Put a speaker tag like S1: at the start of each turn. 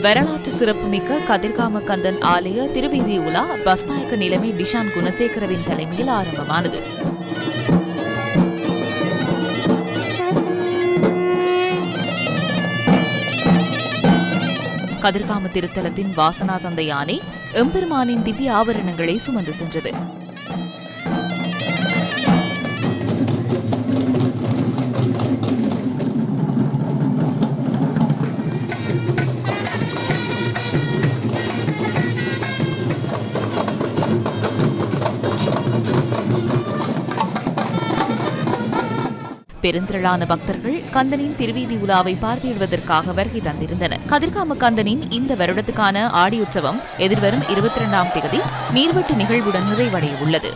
S1: வரலாற்று சிறப்புமிக்க கதிர்காம கந்தன் ஆலய திருவீதி உலா பஸ்நாயக்க நிலைமை டிஷான் குணசேகரவின் தலைமையில் ஆரம்பமானது. கதிர்காம திருத்தலத்தின் வாசனா தந்தை யானை எம்பெருமானின் திவ்ய ஆபரணங்களை சுமந்து சென்றது. பெருந்திரளான பக்தர்கள் கந்தனின் திருவீதி உலாவை பார்வையிடுவதற்காக வருகை தந்திருந்தனர். கதிர்காம கந்தனின் இந்த வருடத்துக்கான ஆடி உற்சவம் எதிர்வரும் இருபத்தி இரண்டாம் தேதி நீர்வெட்டு நிகழ்வுடன் நிறைவடைய உள்ளது